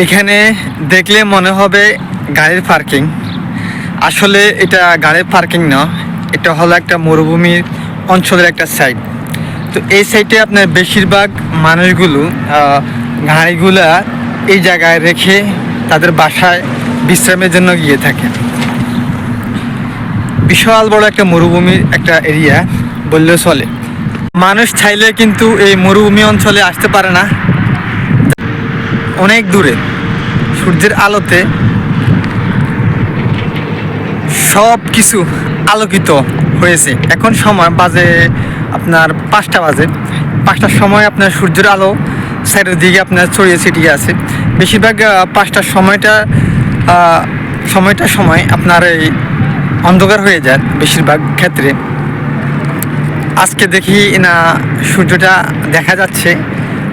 এখানে দেখলে মনে হবে গাড়ির পার্কিং। আসলে এটা গাড়ির পার্কিং না, এটা হলো একটা মরুভূমির অঞ্চলের একটা সাইড তো এই সাইডে আপনার বেশিরভাগ মানুষগুলো গাড়িগুলা এই জায়গায় রেখে তাদের বাসায় বিশ্রামের জন্য গিয়ে থাকে। বিশাল বড় একটা মরুভূমির একটা এরিয়া বললেও চলে। মানুষ চাইলে কিন্তু এই মরুভূমি অঞ্চলে আসতে পারে না। অনেক দূরে। সূর্যের আলোতে সব কিছু আলোকিত হয়েছে। এখন সময় বাজে আপনার পাঁচটা বাজে। পাঁচটার সময় আপনার সূর্যের আলো সাইডের দিকে আপনার ছড়িয়ে ছিটিয়ে আছে। বেশিরভাগ পাঁচটার সময়টা সময়টা সময় আপনার এই অন্ধকার হয়ে যায় বেশিরভাগ ক্ষেত্রে। আজকে দেখি না সূর্যটা দেখা যাচ্ছে।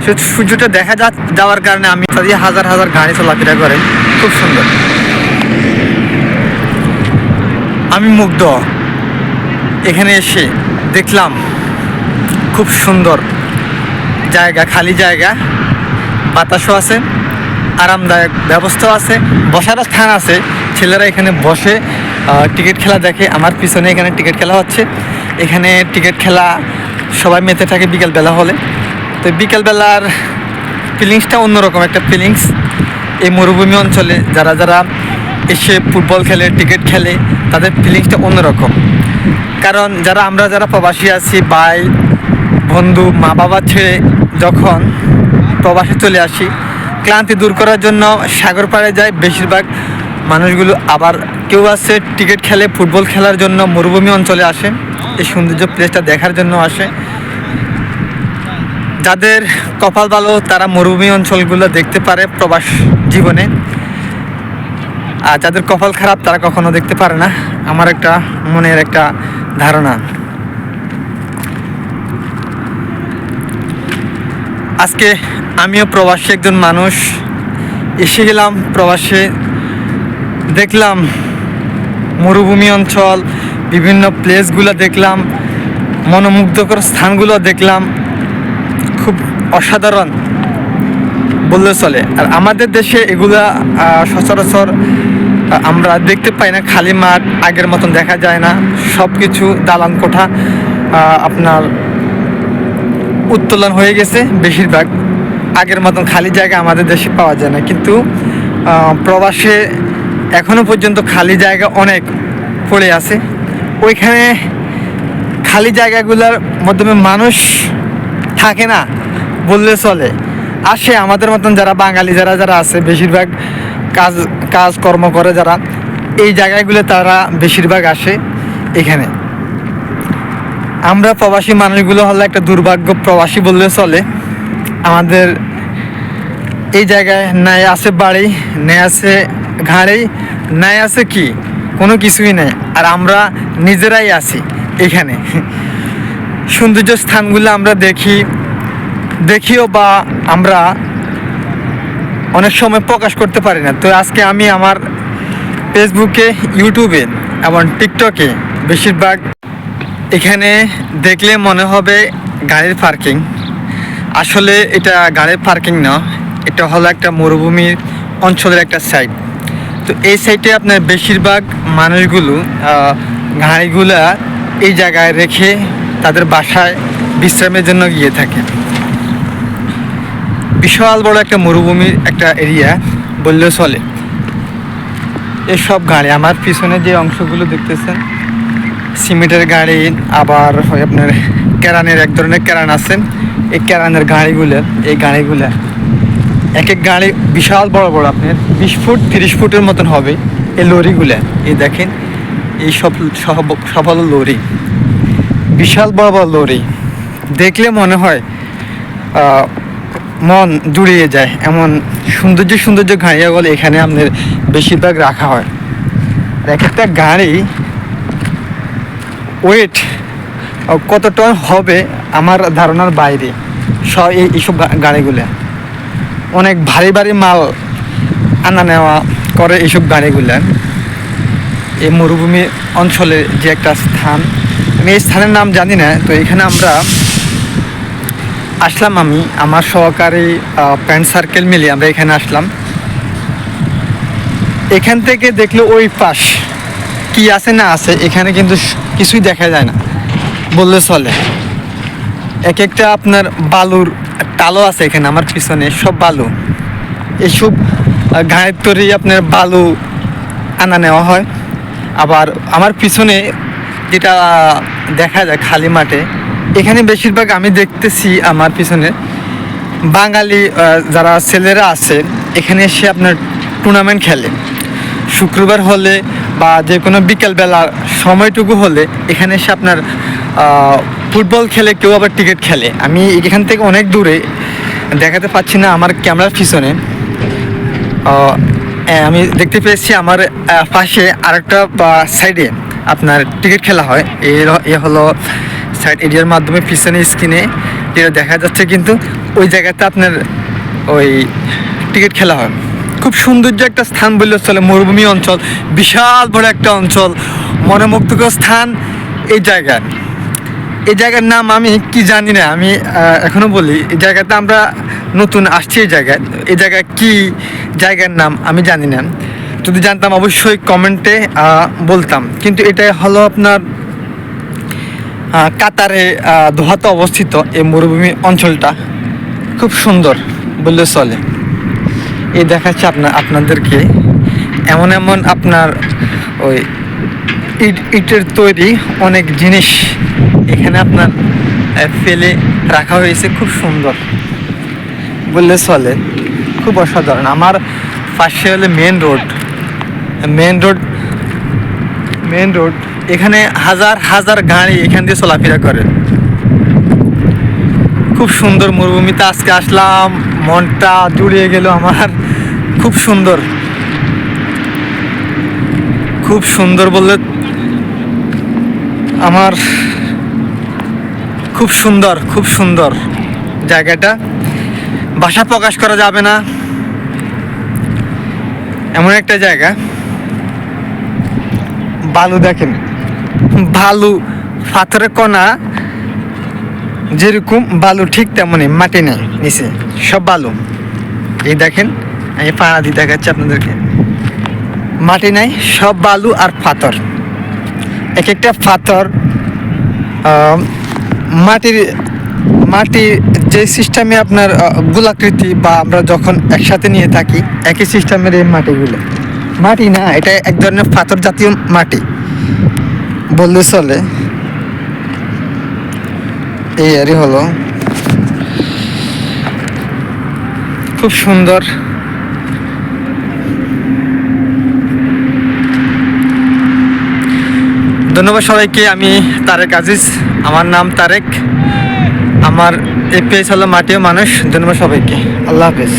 সূর্যটা দেখা যা যাওয়ার কারণে আমি তাদের হাজার হাজার গাড়ি চলাফেরা করে। খুব সুন্দর। আমি মুগ্ধ। এখানে এসে দেখলাম খুব সুন্দর জায়গা, খালি জায়গা। বাতাসও আছে, আরামদায়ক ব্যবস্থাও আছে, বসার স্থান আছে। ছেলেরা এখানে বসে টিকিট খেলা দেখে। আমার পিছনে এখানে টিকিট খেলা হচ্ছে। এখানে টিকিট খেলা সবাই মেতে থাকে বিকেলবেলা হলে। তো বিকেলবেলার ফিলিংসটা অন্যরকম একটা ফিলিংস এই মরুভূমি অঞ্চলে যারা যারা এসে ফুটবল খেলে টিকিট খেলে, তাদের ফিলিংসটা অন্যরকম। কারণ যারা, আমরা যারা প্রবাসী আছি, ভাই, বন্ধু মা বাবা ছেড়ে যখন প্রবাসে চলে আসি, ক্লান্তি দূর করার জন্য সাগর পাড়ে যায়। বেশিরভাগ মানুষগুলো আবার কেউ আছে টিকিট খেলে, ফুটবল খেলার জন্য মরুভূমি অঞ্চলে আসে। এই সৌন্দর্য প্লেসটা দেখার জন্য আসে। যাদের কপাল ভালো, তারা মরুভূমি অঞ্চলগুলো দেখতে পারে প্রবাস জীবনে। আর যাদের কপাল খারাপ, তারা কখনো দেখতে পারে না। আমার একটা মনের একটা ধারণা। আজকে আমিও প্রবাসী একজন মানুষ। এসে গেলাম প্রবাসে। দেখলাম মরুভূমি অঞ্চল, বিভিন্ন প্লেসগুলো দেখলাম, মনোমুগ্ধকর স্থানগুলো দেখলাম। খুব অসাধারণ বললে চলে। আর আমাদের দেশে এগুলা সচরাচর আমরা দেখতে পাই না। খালি মাঠ, আগের মতন দেখা যায় না। সব কিছু দালান কোঠা আপনার উত্তোলন হয়ে গেছে বেশিরভাগ। আগের মতন খালি জায়গা আমাদের দেশে পাওয়া যায় না। কিন্তু প্রবাসে এখনও পর্যন্ত খালি জায়গা অনেক পড়ে আছে। ওইখানে খালি জায়গাগুলোর মাধ্যমে মানুষ থাকে না, বললে চলে। আসে আমাদের মতন যারা বাঙালি, যারা যারা আছে, বেশিরভাগ কাজ কাজ কর্ম করে যারা, এই জায়গাগুলো তারা বেশিরভাগ আসে এখানে। আমরা প্রবাসী মানুষগুলো হলো একটা দুর্ভাগ্য, প্রবাসী বললে চলে। আমাদের এই জায়গায় নাই আছে বাড়ি নেই আছে ঘাড়েই নাই আছে কি? কোনো কিছুই নেই। আর আমরা নিজেরাই আছি এখানে। সৌন্দর্য স্থানগুলো আমরা দেখি, দেখিও বা আমরা অনেক সময় প্রকাশ করতে পারি না। তো আজকে আমি আমার ফেসবুকে ইউটিউবে এবং টিকটকে বেশিরভাগ এখানে দেখলে মনে হবে গাড়ির পার্কিং আসলে এটা গাড়ির পার্কিং না, এটা হলো একটা মরুভূমির অঞ্চলের একটা সাইড তো এই সাইডে আপনার বেশিরভাগ মানুষগুলো গাড়িগুলা এই জায়গায় রেখে তাদের বাসায় বিশ্রামের জন্য গিয়ে থাকে। বিশাল বড় একটা মরুভূমির একটা এরিয়া বললেও চলে। এসব গাড়ি, আমার পিছনে যে অংশগুলো দেখতেছেন, সিমেন্টের গাড়ি, আবার হয় আপনার কেরানের, এক ধরনের কেরান আছে। এই কেরানের গাড়িগুলো, এই গাড়িগুলো এক এক গাড়ি বিশাল বড় বড়, আপনার বিশ ফুট, তিরিশ ফুটের মতন হবে এই লরিগুলো। এই দেখেন, এই সব সব সব লরি। বিশাল বড় বড় লরি। দেখলে মনে হয় মন জুড়িয়ে যায়। এমন সৌন্দর্য সৌন্দর্য গাড়িগুলো এখানে আপনার বেশিরভাগ রাখা হয়। এক একটা গাড়ি ওয়েট কত টন হবে আমার ধারণার বাইরে। সব এই, এইসব গাড়িগুলো। অনেক ভারী ভারী মাল আনা নেওয়া করে এইসব গাড়িগুলো। এই মরুভূমি অঞ্চলে যে একটা স্থান আমি এই স্থানের নাম জানি না, তো এখানে আমরা আসলাম আমি, আমার সহকারী ফ্রেন্ড সার্কেল মিলে আমরা এখানে আসলাম। এখান থেকে দেখলে ওই পাশ, কি আছে না আছে, এখানে কিন্তু কিছুই দেখা যায় না, বললে চলে। এক একটা আপনার বালুর টালো আছে এখানে, আমার পিছনে, সব বালু। এসব ঘায়ের তৈরি আপনার বালু আনা নেওয়া হয়। আবার আমার পিছনে যেটা দেখা যায় খালি মাঠে, এখানে বেশিরভাগ আমি দেখতেছি আমার পিছনে, বাঙালি যারা ছেলেরা আছে, এখানে এসে আপনার টুর্নামেন্ট খেলে। শুক্রবার হলে বা যে কোনো বিকেলবেলা সময়টুকু হলে এখানে এসে আপনার ফুটবল খেলে কেউ আবার টিকিট খেলে। আমি এখান থেকে অনেক দূরে, দেখাতে পাচ্ছি না আমার ক্যামেরার পিছনে। আমি দেখতে পেয়েছি আমার পাশে আরেকটা সাইডে আপনার টিকিট খেলা হয়। এর এ হলো সাইড এরিয়ার মাধ্যমে পিছনে স্ক্রিনে যেটা দেখা যাচ্ছে কিন্তু ওই জায়গাতে আপনার ওই টিকিট খেলা হয়। খুব সৌন্দর্য একটা স্থান বললে চলে মরুভূমি অঞ্চল বিশাল বড় একটা অঞ্চল মনোমুগ্ধকর স্থান এই জায়গায় এই জায়গার নাম আমি কি জানি না আমি আহ, এখনও বলি এই জায়গাতে আমরা নতুন আসছি এই জায়গায়। এই জায়গায় কি জায়গার নাম আমি জানি না। যদি জানতাম, অবশ্যই কমেন্টে বলতাম। কিন্তু এটা হলো আপনার কাতারে দোহাতে অবস্থিত এই মরুভূমি অঞ্চলটা। খুব সুন্দর বললে চলে। এই দেখাচ্ছে আপনার আপনাদেরকে। এমন এমন আপনার ওই ইট, ইটের তৈরি অনেক জিনিস এখানে আপনার ফেলে রাখা হয়েছে। খুব সুন্দর বললে চলে। খুব অসাধারণ। আমার পাশে হলে main road main road main road এখানে হাজার হাজার গাড়ি এখান দিয়ে চলাফেরা করে। খুব সুন্দর মরুভূমিতে আজকে আসলাম, মনটা জুড়িয়ে গেল আমার। খুব সুন্দর। খুব সুন্দর বললে আমার খুব সুন্দর খুব সুন্দর জায়গাটা। ভাষা প্রকাশ করা যাবে না। এমন একটা জায়গা। বালু দেখেন। বালু, পাথরের কণা, যেরকম বালু ঠিক তেমনই, মাটি নেই, নিচে, সব বালু। এই দেখেন আমি পাড়া দিয়ে দেখাচ্ছি আপনাদেরকে। মাটি নাই, সব বালু আর পাথর। এক একটা পাথর মাটির মাটি যে সিস্টেমে আপনার গোলাকৃতি বা আমরা যখন একসাথে নিয়ে থাকি, একই সিস্টেমের এই মাটিগুলো। মাটি না, এটা এক ধরনের পাথর জাতীয় মাটি। বললে চলে, এই আরই হলো। খুব সুন্দর। ধন্যবাদ সবাইকে, আমি তারেক আজিজ, আমার নাম তারেক। আমার এই পেজ হলো মাটিও মানুষ, ধন্যবাদ সবাইকে। আল্লাহ হাফেজ।